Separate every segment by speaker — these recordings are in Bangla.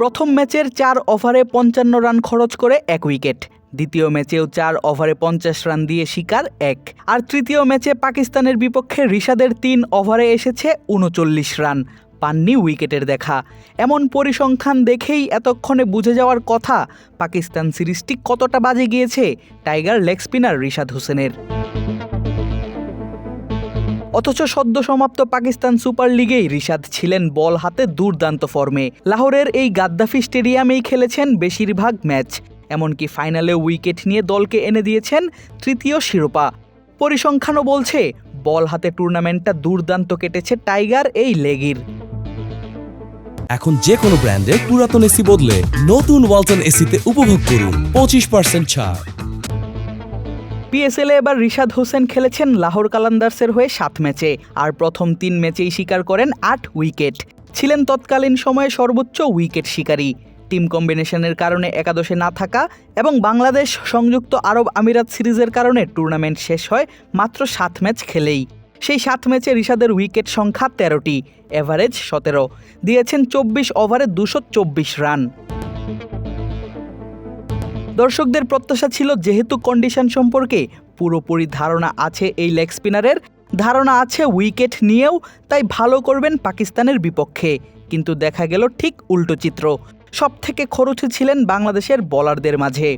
Speaker 1: প্রথম ম্যাচের চার ওভারে পঞ্চান্ন রান খরচ করে এক উইকেট। দ্বিতীয় ম্যাচেও চার ওভারে পঞ্চাশ রান দিয়ে শিকার এক। আর তৃতীয় ম্যাচে পাকিস্তানের বিপক্ষে রিশাদের তিন ওভারে এসেছে উনচল্লিশ রান, পাননি উইকেটের দেখা। এমন পরিসংখ্যান দেখেই এতক্ষণে বুঝে যাওয়ার কথা, পাকিস্তান সিরিজটি কতটা বাজে গিয়েছে, টাইগার লেগ স্পিনার রিশাদ হোসেনের। অথচ সদ্য সমাপ্ত পাকিস্তান সুপার লিগেই রিশাদ ছিলেন বল হাতে দুর্দান্ত ফর্মে। লাহোরের এই গাদ্দাফি স্টেডিয়ামেই খেলেছেন বেশিরভাগ ম্যাচ। এমনকি ফাইনালে উইকেট নিয়ে দলকে এনে দিয়েছেন তৃতীয় শিরোপা। পরিসংখ্যানও বলছে, বল হাতে টুর্নামেন্টটা দুর্দান্ত কেটেছে টাইগার এই লেগির।
Speaker 2: এখন যে কোনো ব্র্যান্ডের পুরাতন এসি বদলে নতুন ওয়ালটন এসিতে উপভোগ করুন পঁচিশ পার্সেন্ট ছাড়।
Speaker 1: পিএসএলে এবার রিশাদ হোসেন খেলেছেন লাহোর কালান্দার্সের হয়ে সাত ম্যাচে, আর প্রথম তিন ম্যাচেই শিকার করেন আট উইকেট। ছিলেন তৎকালীন সময়ে সর্বোচ্চ উইকেট শিকারী। টিম কম্বিনেশনের কারণে একাদশে না থাকা এবং বাংলাদেশ সংযুক্ত আরব আমিরাত সিরিজের কারণে টুর্নামেন্ট শেষ হয় মাত্র সাত ম্যাচ খেলেই। সেই সাত ম্যাচে রিশাদের উইকেট সংখ্যা তেরোটি, এভারেজ সতেরো। দিয়েছেন চব্বিশ ওভারে দুশো চব্বিশ রান। দর্শকদের প্রত্যাশা ছিল যেহেতু কন্ডিশন সম্পর্কে পুরোপুরি ধারণা আছে এই লেগ স্পিনারের ধারণা আছে উইকেট নিয়েও, তাই ভালো করবেন পাকিস্তানের বিপক্ষে। কিন্তু দেখা গেল ঠিক উল্টো চিত্র। সব থেকে খরচে ছিলেন বাংলাদেশের বোলারদের মাঝে।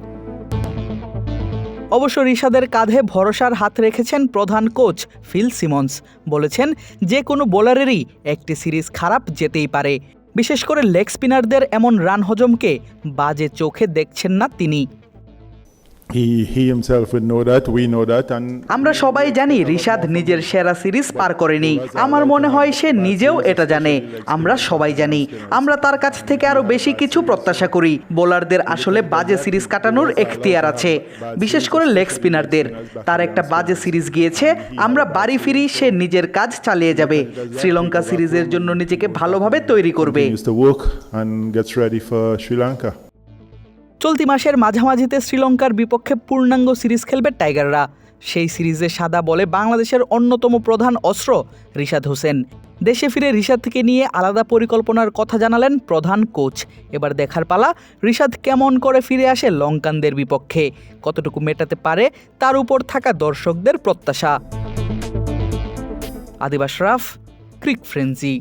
Speaker 1: অবশ্য রিশাদের কাঁধে ভরসার হাত রেখেছেন প্রধান কোচ ফিল সিমন্স। বলেছেন, যে কোনো বোলারেরই একটি সিরিজ খারাপ যেতেই পারে। বিশেষ করে লেগ স্পিনারদের এমন রান হজমকে বাজে চোখে দেখছেন না তিনি। আমরা সবাই জানি রিশাদ নিজের সেরা সিরিজ পার করেনি। আমার মনে হয় সে নিজেও এটা জানে। আমরা সবাই জানি। আমরা তার কাছ থেকে আরও বেশি কিছু প্রত্যাশা করি। বোলারদের আসলে বাজে সিরিজ কাটানোর এখতিয়ার আছে। বিশেষ করে লেগ স্পিনারদের। তার একটা বাজে সিরিজ গিয়েছে। আমরা বাড়ি ফিরি সে নিজের কাজ চালিয়ে যাবে। শ্রীলঙ্কা সিরিজের জন্য নিজেকে ভালোভাবে তৈরি করবে।
Speaker 3: Continues
Speaker 1: চলতি মাসের মাঝামাঝিতে শ্রীলঙ্কার বিপক্ষে পূর্ণাঙ্গ সিরিজ খেলবে টাইগাররা। সেই সিরিজে সাদা বলে বাংলাদেশের অন্যতম প্রধান অস্ত্র রিশাদ হোসেন। দেশে ফিরে রিশাদকে নিয়ে আলাদা পরিকল্পনার কথা জানালেন প্রধান কোচ। এবার দেখার পালা, রিশাদ কেমন করে ফিরে আসে লঙ্কানদের বিপক্ষে? কতটুকু মেটাতে পারে, তার উপর থাকা দর্শকদের প্রত্যাশা? আদিবাস রাফ, ক্রিক ফ্রেন্সি।